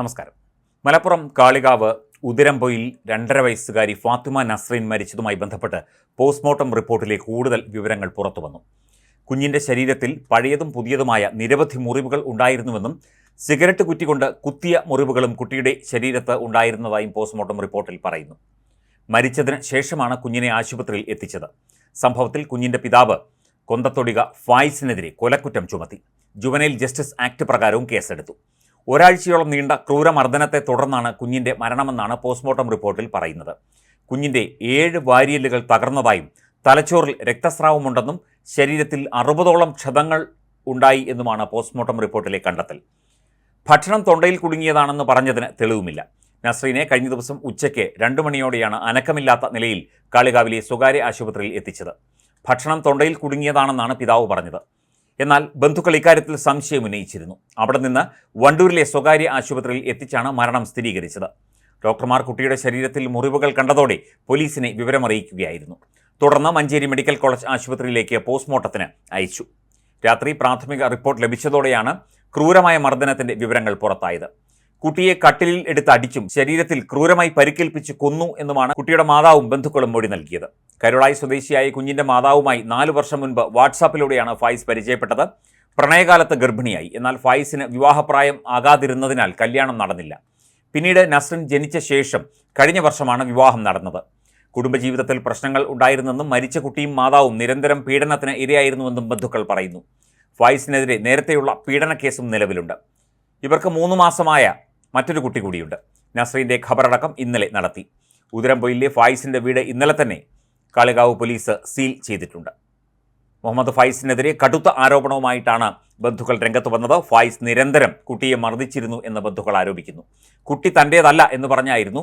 നമസ്കാരം. മലപ്പുറം കാളികാവ് ഉദിരമ്പൊയിൽ രണ്ടര വയസ്സുകാരി ഫാത്തിമ നസ്രീൻ മരിച്ചതുമായി ബന്ധപ്പെട്ട് പോസ്റ്റ്മോർട്ടം റിപ്പോർട്ടിലെ കൂടുതൽ വിവരങ്ങൾ പുറത്തുവന്നു. കുഞ്ഞിന്റെ ശരീരത്തിൽ പഴയതും പുതിയതുമായ നിരവധി മുറിവുകൾ ഉണ്ടായിരുന്നുവെന്നും സിഗരറ്റ് കുറ്റികൊണ്ട് കുത്തിയ മുറിവുകളും കുട്ടിയുടെ ശരീരത്ത് ഉണ്ടായിരുന്നതായും പോസ്റ്റ്മോർട്ടം റിപ്പോർട്ടിൽ പറയുന്നു. മരിച്ചതിന് ശേഷമാണ് കുഞ്ഞിനെ ആശുപത്രിയിൽ എത്തിച്ചത്. സംഭവത്തിൽ കുഞ്ഞിന്റെ പിതാവ് കൊന്തത്തൊടിക ഫായിസിനെതിരെ കൊലക്കുറ്റം ചുമത്തി. ജുവനൈൽ ജസ്റ്റിസ് ആക്ട് പ്രകാരവും കേസെടുത്തു. ഒരാഴ്ചയോളം നീണ്ട ക്രൂരമർദ്ദനത്തെ തുടർന്നാണ് കുഞ്ഞിന്റെ മരണമെന്നാണ് പോസ്റ്റ്മോർട്ടം റിപ്പോർട്ടിൽ പറയുന്നത്. കുഞ്ഞിന്റെ ഏഴ് വാരിയലുകൾ തകർന്നതായും തലച്ചോറിൽ രക്തസ്രാവമുണ്ടെന്നും ശരീരത്തിൽ അറുപതോളം ക്ഷതങ്ങൾ ഉണ്ടായി എന്നുമാണ് പോസ്റ്റ്മോർട്ടം റിപ്പോർട്ടിലെ കണ്ടെത്തൽ. ഭക്ഷണം തൊണ്ടയിൽ കുടുങ്ങിയതാണെന്ന് പറഞ്ഞതിന് തെളിവുമില്ല. നസ്രീനെ കഴിഞ്ഞ ദിവസം ഉച്ചയ്ക്ക് രണ്ടു മണിയോടെയാണ് അനക്കമില്ലാത്ത നിലയിൽ കാളികാവിലെ സ്വകാര്യ ആശുപത്രിയിൽ എത്തിച്ചത്. ഭക്ഷണം തൊണ്ടയിൽ കുടുങ്ങിയതാണെന്നാണ് പിതാവ് പറഞ്ഞത്. എന്നാൽ ബന്ധുക്കൾ ഇക്കാര്യത്തിൽ സംശയം ഉന്നയിച്ചിരുന്നു. അവിടെ നിന്ന് വണ്ടൂരിലെ സ്വകാര്യ ആശുപത്രിയിൽ എത്തിച്ചാണ് മരണം സ്ഥിരീകരിച്ചത്. ഡോക്ടർമാർ കുട്ടിയുടെ ശരീരത്തിൽ മുറിവുകൾ കണ്ടതോടെ പോലീസിനെ വിവരമറിയിക്കുകയായിരുന്നു. തുടർന്ന് മഞ്ചേരി മെഡിക്കൽ കോളേജ് ആശുപത്രിയിലേക്ക് പോസ്റ്റ്മോർട്ടത്തിന് അയച്ചു. രാത്രി പ്രാഥമിക റിപ്പോർട്ട് ലഭിച്ചതോടെയാണ് ക്രൂരമായ മർദ്ദനത്തിന്റെ വിവരങ്ങൾ പുറത്തായത്. കുട്ടിയെ കട്ടിലിൽ എടുത്ത് അടിച്ചും ശരീരത്തിൽ ക്രൂരമായി പരിക്കേൽപ്പിച്ച് കൊന്നു എന്നുമാണ് കുട്ടിയുടെ മാതാവും ബന്ധുക്കളും മൊഴി നൽകിയത്. കരുളായി സ്വദേശിയായ കുഞ്ഞിന്റെ മാതാവുമായി നാലു വർഷം മുൻപ് വാട്സാപ്പിലൂടെയാണ് ഫായിസ് പരിചയപ്പെട്ടത്. പ്രണയകാലത്ത് ഗർഭിണിയായി. എന്നാൽ ഫായിസിന് വിവാഹപ്രായം ആകാതിരുന്നതിനാൽ കല്യാണം നടന്നില്ല. പിന്നീട് നസ്രിൻ ജനിച്ച ശേഷം കഴിഞ്ഞ വർഷമാണ് വിവാഹം നടന്നത്. കുടുംബജീവിതത്തിൽ പ്രശ്നങ്ങൾ ഉണ്ടായിരുന്നെന്നും മരിച്ച കുട്ടിയും മാതാവും നിരന്തരം പീഡനത്തിന് ഇരയായിരുന്നുവെന്നും ബന്ധുക്കൾ പറയുന്നു. ഫായിസിനെതിരെ നേരത്തെയുള്ള പീഡന കേസും നിലവിലുണ്ട്. ഇവർക്ക് മൂന്ന് മാസമായ മറ്റൊരു കുട്ടി കൂടിയുണ്ട്. നസ്രീന്റെ ഖബറടക്കം ഇന്നലെ നടത്തി. ഉദരംപൊയിലെ ഫായിസിന്റെ വീട് ഇന്നലെ തന്നെ കാളികാവ് പോലീസ് സീൽ ചെയ്തിട്ടുണ്ട്. മുഹമ്മദ് ഫൈസിനെതിരെ കടുത്ത ആരോപണവുമായിട്ടാണ് ബന്ധുക്കൾ രംഗത്ത് വന്നത്. ഫൈസ് നിരന്തരം കുട്ടിയെ മർദ്ദിച്ചിരുന്നു എന്ന് ബന്ധുക്കൾ ആരോപിക്കുന്നു. കുട്ടി തന്റേതല്ല എന്ന് പറഞ്ഞായിരുന്നു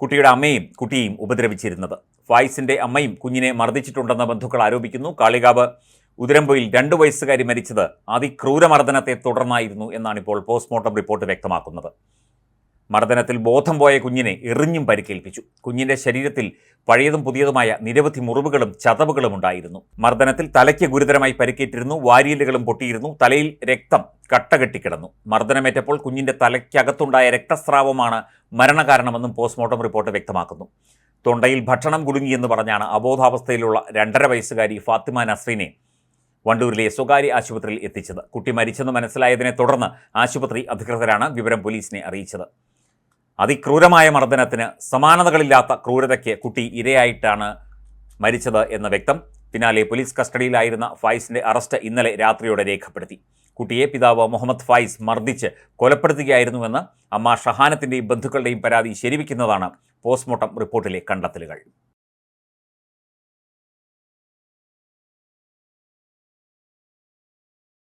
കുട്ടിയുടെ അമ്മയും കുട്ടിയും ഉപദ്രവിച്ചിരുന്നത്. ഫായിസിന്റെ അമ്മയും കുഞ്ഞിനെ മർദ്ദിച്ചിട്ടുണ്ടെന്ന് ബന്ധുക്കൾ ആരോപിക്കുന്നു. കാളികാവ് ഉദരമ്പൊയിൽ രണ്ട് വയസ്സുകാരി മരിച്ചത് അതിക്രൂരമർദ്ദനത്തെ തുടർന്നായിരുന്നു എന്നാണ് ഇപ്പോൾ പോസ്റ്റ്മോർട്ടം റിപ്പോർട്ട് വ്യക്തമാക്കുന്നത്. മർദ്ദനത്തിൽ ബോധം പോയ കുഞ്ഞിനെ എറിഞ്ഞും പരിക്കേൽപ്പിച്ചു. കുഞ്ഞിന്റെ ശരീരത്തിൽ പഴയതും പുതിയതുമായ നിരവധി മുറിവുകളും ചതവുകളും ഉണ്ടായിരുന്നു. മർദ്ദനത്തിൽ തലയ്ക്ക് ഗുരുതരമായി പരിക്കേറ്റിരുന്നു വാരിയലുകളും പൊട്ടിയിരുന്നു തലയിൽ രക്തം കട്ടകെട്ടിക്കിടന്നു മർദ്ദനമേറ്റപ്പോൾ കുഞ്ഞിന്റെ തലയ്ക്കകത്തുണ്ടായ രക്തസ്രാവമാണ് മരണകാരണമെന്നും പോസ്റ്റ്മോർട്ടം റിപ്പോർട്ട് വ്യക്തമാക്കുന്നു. തൊണ്ടയിൽ ഭക്ഷണം കുടുങ്ങിയെന്ന് പറഞ്ഞാണ് അബോധാവസ്ഥയിലുള്ള രണ്ടര വയസ്സുകാരി ഫാത്തിമ നസ്രീനെ വണ്ടൂരിലെ സ്വകാര്യ ആശുപത്രിയിൽ എത്തിച്ചത്. കുട്ടി മരിച്ചെന്ന് മനസ്സിലായതിനെ തുടർന്ന് ആശുപത്രി അധികൃതരാണ് വിവരം പോലീസിനെ അറിയിച്ചത്. അതിക്രൂരമായ മർദ്ദനത്തിന് സമാനതകളില്ലാത്ത ക്രൂരതയ്ക്ക് കുട്ടി ഇരയായിട്ടാണ് മരിച്ചത് എന്ന് വ്യക്തം. പിന്നാലെ പോലീസ് കസ്റ്റഡിയിലായിരുന്ന ഫായിസിന്റെ അറസ്റ്റ് ഇന്നലെ രാത്രിയോടെ രേഖപ്പെടുത്തി. കുട്ടിയെ പിതാവ് മുഹമ്മദ് ഫായിസ് മർദ്ദിച്ച് കൊലപ്പെടുത്തുകയായിരുന്നുവെന്ന് അമ്മ ഷഹാനത്തിന്റെയും ബന്ധുക്കളുടെയും പരാതി ശരിവയ്ക്കുന്നതാണ് പോസ്റ്റ്മോർട്ടം റിപ്പോർട്ടിലെ കണ്ടെത്തലുകൾ.